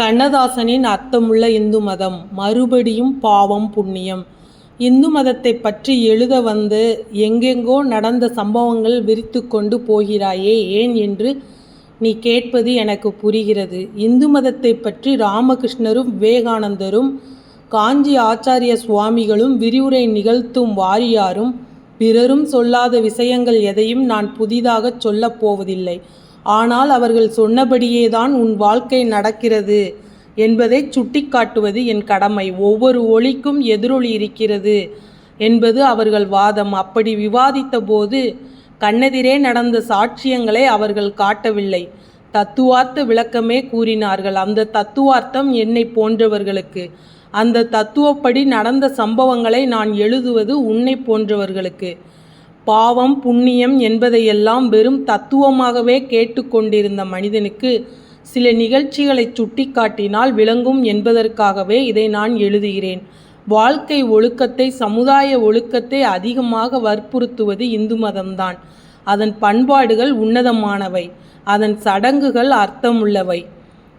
கண்ணதாசனின் அர்த்தமுள்ள இந்து மதம் மறுபடியும் பாவம் புண்ணியம். இந்து மதத்தை பற்றி எழுத வந்து எங்கெங்கோ நடந்த சம்பவங்கள் விரித்து கொண்டு போகிறாயே ஏன் என்று நீ கேட்பது எனக்கு புரிகிறது. இந்து மதத்தை பற்றி ராமகிருஷ்ணரும் விவேகானந்தரும் காஞ்சி ஆச்சாரிய சுவாமிகளும் விரிவுரை நிகழ்த்தும் வாரியாரும் பிறரும் சொல்லாத விஷயங்கள் எதையும் நான் புதிதாகச் சொல்லப் போவதில்லை. ஆனால் அவர்கள் சொன்னபடியேதான் உன் வாழ்க்கை நடக்கிறது என்பதை சுட்டிக்காட்டுவது என் கடமை. ஒவ்வொரு ஒளிக்கும் எதிரொலி இருக்கிறது என்பது அவர்கள் வாதம். அப்படி விவாதித்த போது கண்ணெதிரே நடந்த சாட்சியங்களை அவர்கள் காட்டவில்லை. தத்துவார்த்த விளக்கமே கூறினார்கள். அந்த தத்துவார்த்தம் என்னை போன்றவர்களுக்கு அந்த தத்துவப்படி நடந்த சம்பவங்களை நான் எழுதுவது உன்னை போன்றவர்களுக்கு. பாவம் புண்ணியம் என்பதையெல்லாம் வெறும் தத்துவமாகவே கேட்டுக்கொண்டிருந்த மனிதனுக்கு சில நிகழ்ச்சிகளை சுட்டிக்காட்டினால் விளங்கும் என்பதற்காகவே இதை நான் எழுதுகிறேன். வாழ்க்கை ஒழுக்கத்தை சமுதாய ஒழுக்கத்தை அதிகமாக வற்புறுத்துவது இந்து மதம்தான். அதன் பண்பாடுகள் உன்னதமானவை. அதன் சடங்குகள் அர்த்தமுள்ளவை.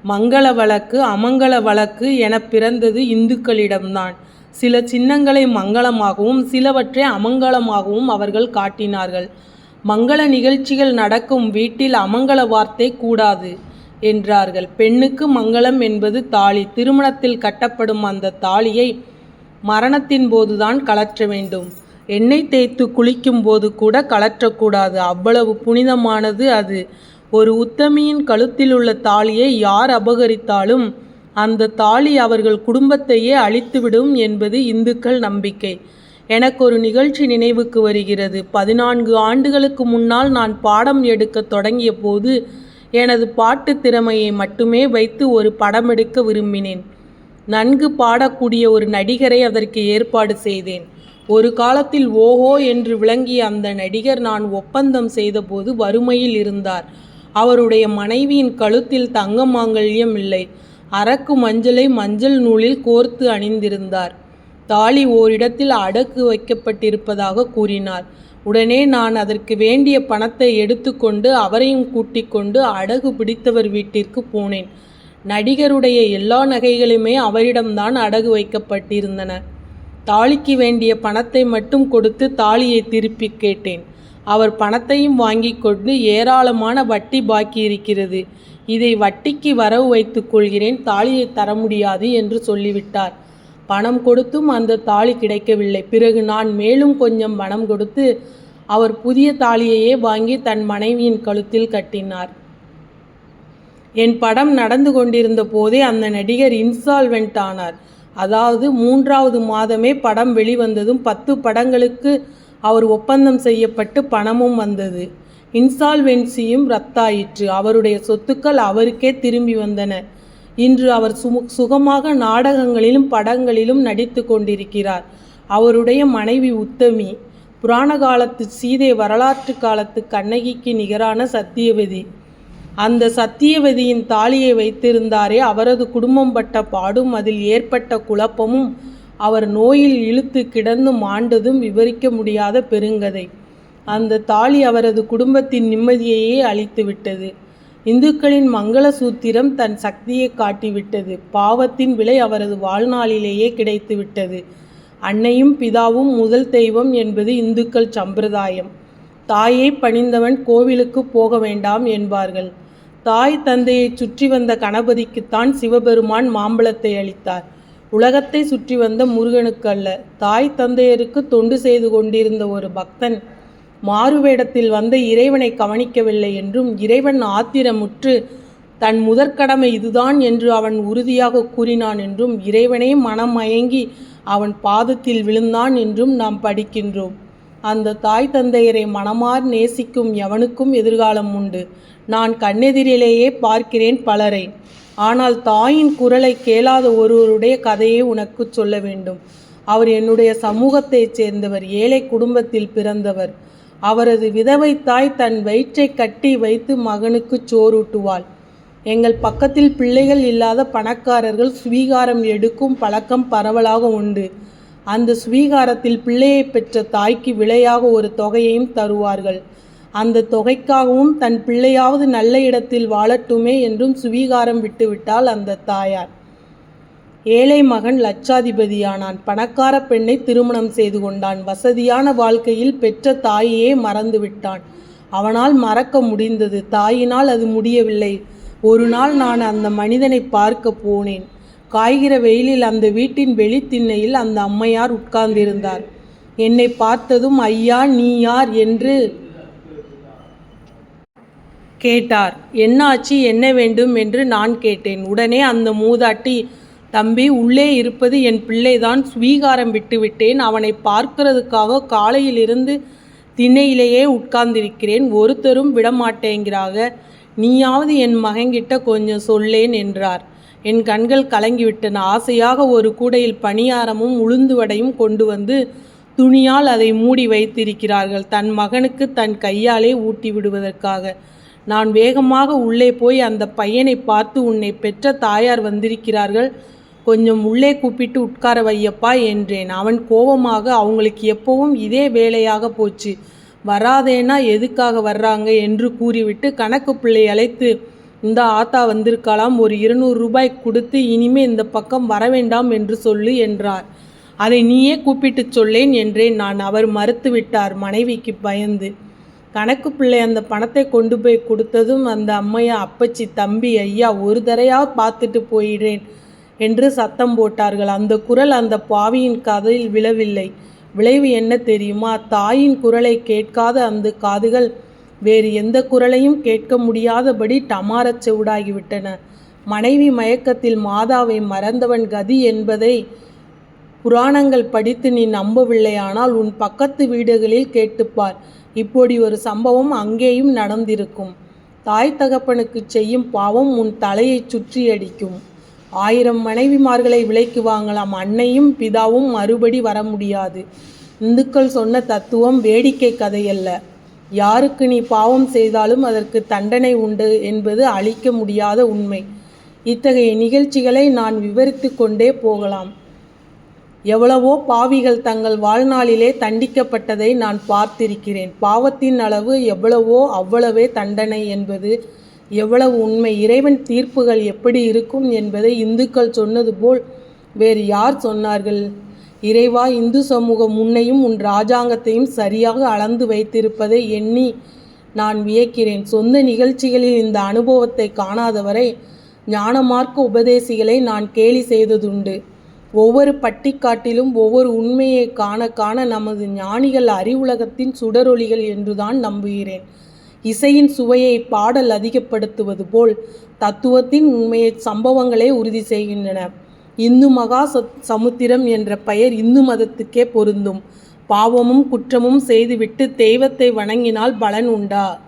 மங்கள வழக்கு அமங்கல வழக்கு என பிறந்தது இந்துக்களிடம்தான். சில சின்னங்களை மங்களமாகவும் சிலவற்றை அமங்கலமாகவும் அவர்கள் காட்டினார்கள். மங்கள நிகழ்ச்சிகள் நடக்கும் வீட்டில் அமங்கல வார்த்தை கூடாது என்றார்கள். பெண்ணுக்கு மங்களம் என்பது தாலி. திருமணத்தில் கட்டப்படும் அந்த தாலியை மரணத்தின் போதுதான் கலற்ற வேண்டும். எண்ணெய் தேய்த்து குளிக்கும் போது கூட கலற்றக்கூடாது அவ்வளவு புனிதமானது அது. ஒரு உத்தமியின் கழுத்தில் உள்ள தாலியை யார் அபகரித்தாலும் அந்த தாலி அவர்கள் குடும்பத்தையே அழித்துவிடும் என்பது இந்துக்கள் நம்பிக்கை. எனக்கு ஒரு நிகழ்ச்சி நினைவுக்கு வருகிறது. பதினான்கு ஆண்டுகளுக்கு முன்னால் நான் பாடம் எடுக்க தொடங்கிய போது எனது பாட்டு திறமையை மட்டுமே வைத்து ஒரு படம் எடுக்க விரும்பினேன். நன்கு பாடக்கூடிய ஒரு நடிகரை அதற்கு ஏற்பாடு செய்தேன். ஒரு காலத்தில் ஓஹோ என்று விளங்கிய அந்த நடிகர் நான் ஒப்பந்தம் செய்தபோது வறுமையில் இருந்தார். அவருடைய மனைவியின் கழுத்தில் தங்க மாங்கல்யம் இல்லை. அரக்கு மஞ்சளை மஞ்சள் நூலில் கோர்த்து அணிந்திருந்தார். தாலி ஓரிடத்தில் அடக்கு வைக்கப்பட்டிருப்பதாக கூறினார். உடனே நான் அதற்கு வேண்டிய பணத்தை எடுத்துக்கொண்டு அவரையும் கூட்டிக் கொண்டு அடகு பிடித்தவர் வீட்டிற்கு போனேன். நடிகருடைய எல்லா நகைகளுமே அவரிடம்தான் அடகு வைக்கப்பட்டிருந்தன. தாலிக்கு வேண்டிய பணத்தை மட்டும் கொடுத்து தாலியை திருப்பி கேட்டேன். அவர் பணத்தையும் வாங்கி கொண்டு ஏராளமான வட்டி பாக்கி இருக்கிறது இதை வட்டிக்கு வரவு வைத்துக் கொள்கிறேன் தாலியை தர முடியாது என்று சொல்லிவிட்டார். பணம் கொடுத்தும் அந்த தாலி கிடைக்கவில்லை. பிறகு நான் மேலும் கொஞ்சம் பணம் கொடுத்து அவர் புதிய தாலியையே வாங்கி தன் மனைவியின் கழுத்தில் கட்டினார். என் படம் நடந்து கொண்டிருந்த போதே அந்த நடிகர் இன்சால்வெண்ட் ஆனார். அதாவது மூன்றாவது மாதமே படம் வெளிவந்ததும் பத்து படங்களுக்கு அவர் ஒப்பந்தம் செய்யப்பட்டு பணமும் வந்தது. இன்சால்வென்சியும் ரத்தாயிற்று. அவருடைய சொத்துக்கள் அவருக்கே திரும்பி வந்தன. இன்று அவர் சுமு சுகமாக நாடகங்களிலும் படங்களிலும் நடித்து கொண்டிருக்கிறார். அவருடைய மனைவி உத்தமி புராண காலத்து சீதை வரலாற்று காலத்து கண்ணகிக்கு நிகரான சத்தியவதி. அந்த சத்தியவதியின் தாலியை வைத்திருந்தாரே அவரது குடும்பம் பட்ட பாடும் அதில் ஏற்பட்ட குழப்பமும் அவர் நோயில் இழுத்து கிடந்து மாண்டதும் விவரிக்க முடியாத பெருங்கதை. அந்த தாலி அவரது குடும்பத்தின் நிம்மதியையே அழித்துவிட்டது இந்துக்களின் மங்கள சூத்திரம் தன் சக்தியை காட்டிவிட்டது. பாவத்தின் விலை அவரது வாழ்நாளிலேயே கிடைத்துவிட்டது அன்னையும் பிதாவும் முதல் தெய்வம் என்பது இந்துக்கள் சம்பிரதாயம். தாயை பணிந்தவன் கோவிலுக்கு போக வேண்டாம் என்பார்கள். தாய் தந்தையை சுற்றி வந்த கணபதிக்குத்தான் சிவபெருமான் மாம்பழத்தை அளித்தார். உலகத்தை சுற்றி வந்த முருகனுக்கு அல்ல தாய் தந்தையருக்கு தொண்டு செய்து கொண்டிருந்த ஒரு பக்தன் மாறுவேடத்தில் வந்த இறைவனை கவனிக்கவில்லை என்றும் இறைவன் ஆத்திரமுற்று தன் முதற்கடமை இதுதான் என்று அவன் உறுதியாக கூறினான் என்றும் இறைவனே மனம் மயங்கி அவன் பாதத்தில் விழுந்தான் என்றும் நாம் படிக்கின்றோம். அந்த தாய் தந்தையரை மனமார் நேசிக்கும் எவனுக்கும் எதிர்காலம் உண்டு. நான் கண்ணெதிரிலேயே பார்க்கிறேன் பலரை. ஆனால் தாயின் குரலை கேளாத ஒருவருடைய கதையை உனக்கு சொல்ல வேண்டும். அவர் என்னுடைய சமூகத்தைச் சேர்ந்தவர் ஏழை குடும்பத்தில் பிறந்தவர். அவரது விதவை தாய் தன் வயிற்றை கட்டி வைத்து மகனுக்கு சோறூட்டுவாள் எங்கள் பக்கத்தில் பிள்ளைகள் இல்லாத பணக்காரர்கள் சுவீகாரம் எடுக்கும் பழக்கம் பரவலாக உண்டு. அந்த சுவீகாரத்தில் பிள்ளையை பெற்ற தாய்க்கு விலையாக ஒரு தொகையையும் தருவார்கள். அந்த தொகைக்காகவும் தன் பிள்ளையாவது நல்ல இடத்தில் வாழட்டுமே என்றும் சுவீகாரம் விட்டுவிட்டாள் அந்த தாயார். ஏழை மகன் லட்சாதிபதியானான். பணக்கார பெண்ணை திருமணம் செய்து கொண்டான். வசதியான வாழ்க்கையில் பெற்ற தாயையே மறந்து விட்டான். அவனால் மறக்க முடிந்தது. தாயினால் அது முடியவில்லை. ஒரு நாள் நான் அந்த மனிதனை பார்க்க போனேன். காய்கிற வெயிலில் அந்த வீட்டின் வெளித்திண்ணையில் அந்த அம்மையார் உட்கார்ந்திருந்தார். என்னை பார்த்ததும் ஐயா நீ யார்? என்று கேட்டார். என்னாச்சு? என்ன வேண்டும்? என்று நான் கேட்டேன். உடனே அந்த மூதாட்டி தம்பி உள்ளே இருப்பது என் பிள்ளைதான். ஸ்வீகாரம் விட்டுவிட்டேன். அவனை பார்க்கிறதுக்காக காலையிலிருந்து திண்ணையிலேயே உட்கார்ந்திருக்கிறேன். ஒருத்தரும் விடமாட்டேங்கிறாக. நீயாவது என் மகன்கிட்ட கொஞ்சம் சொல்லேன் என்றார். என் கண்கள் கலங்கிவிட்டன. ஆசையாக ஒரு கூடையில் பணியாரமும் உளுந்து வடையும் கொண்டு வந்து துணியால் அதை மூடி வைத்திருக்கிறார்கள். தன் மகனுக்கு தன் கையாலே ஊட்டி விடுவதற்காக. நான் வேகமாக உள்ளே போய் அந்த பையனை பார்த்து உன்னை பெற்ற தாயார் வந்திருக்கிறார்கள். கொஞ்சம் உள்ளே கூப்பிட்டு உட்கார வையப்பா என்றேன். அவன் கோபமாக அவங்களுக்கு எப்பவும் இதே வேலையாக போச்சு. வராதேனா எதுக்காக வர்றாங்க? என்று கூறிவிட்டு கணக்கு பிள்ளை அழைத்து இந்த ஆத்தா வந்திருக்கலாம் ஒரு இருநூறு ரூபாய் கொடுத்து இனிமே இந்த பக்கம் வர வேண்டாம் என்று சொல்லு என்றார். அதை நீயே கூப்பிட்டு சொல்லேன் என்றேன் நான். அவர் மறுத்துவிட்டார். மனைவிக்கு பயந்து கணக்கு பிள்ளை அந்த பணத்தை கொண்டு போய் கொடுத்ததும் அந்த அம்மையா அப்பச்சி தம்பி ஐயா ஒரு தரையாக பார்த்துட்டு போயிடுறேன் என்று சத்தம் போட்டார்கள். அந்த குரல் அந்த பாவியின் காதில் விழவில்லை. விளைவு என்ன தெரியுமா? தாயின் குரலை கேட்காத அந்த காதுகள் வேறு எந்த குரலையும் கேட்க முடியாதபடி டமாரச் செவிடாகிவிட்டன. மனைவி மயக்கத்தில் மாதாவை மறந்தவன் கதி என்பதை புராணங்கள் படித்து நீ நம்பவில்லையானால் உன் பக்கத்து வீடுகளில் கேட்டுப்பார். இப்படி ஒரு சம்பவம் அங்கேயும் நடந்திருக்கும். தாய் தகப்பனுக்கு செய்யும் பாவம் உன் தலையை சுற்றி அடிக்கும் ஆயிரம் மனைவிமார்களை விலைக்கு வாங்கலாம். அன்னையும் பிதாவும் மறுபடி வர முடியாது இந்துக்கள் சொன்ன தத்துவம் வேடிக்கை கதையல்ல. யாருக்கு நீ பாவம் செய்தாலும் அதற்கு தண்டனை உண்டு என்பது அழிக்க முடியாத உண்மை. இத்தகைய நிகழ்ச்சிகளை நான் விவரித்து கொண்டே போகலாம். எவ்வளவோ பாவிகள் தங்கள் வாழ்நாளிலே தண்டிக்கப்பட்டதை நான் பார்த்திருக்கிறேன். பாவத்தின் அளவு எவ்வளவோ அவ்வளவே தண்டனை என்பது எவ்வளவு உண்மை. இறைவன் தீர்ப்புகள் எப்படி இருக்கும் என்பதை இந்துக்கள் சொன்னது போல் வேறு யார் சொன்னார்கள்? இறைவா இந்து சமூகம் முன்னையும் உன் ராஜாங்கத்தையும் சரியாக அளந்து வைத்திருப்பதை எண்ணி நான் வியக்கிறேன். சொந்த நிகழ்ச்சிகளில் இந்த அனுபவத்தை காணாதவரை ஞானமார்க்க உபதேசிகளை நான் கேலி செய்ததுண்டு. ஒவ்வொரு பட்டிக்காட்டிலும் ஒவ்வொரு உண்மையை காண காண நமது ஞானிகள் அறிவுலகத்தின் சுடரொளிகள் என்றுதான் நம்புகிறேன். இசையின் சுவையை பாடல் அதிகப்படுத்துவது போல் தத்துவத்தின் உண்மையை சம்பவங்களே உறுதி செய்கின்றன. இந்து மகா சமுத்திரம் என்ற பெயர் இந்து மதத்துக்கே பொருந்தும். பாவமும் குற்றமும் செய்துவிட்டு தெய்வத்தை வணங்கினால் பலன் உண்டா?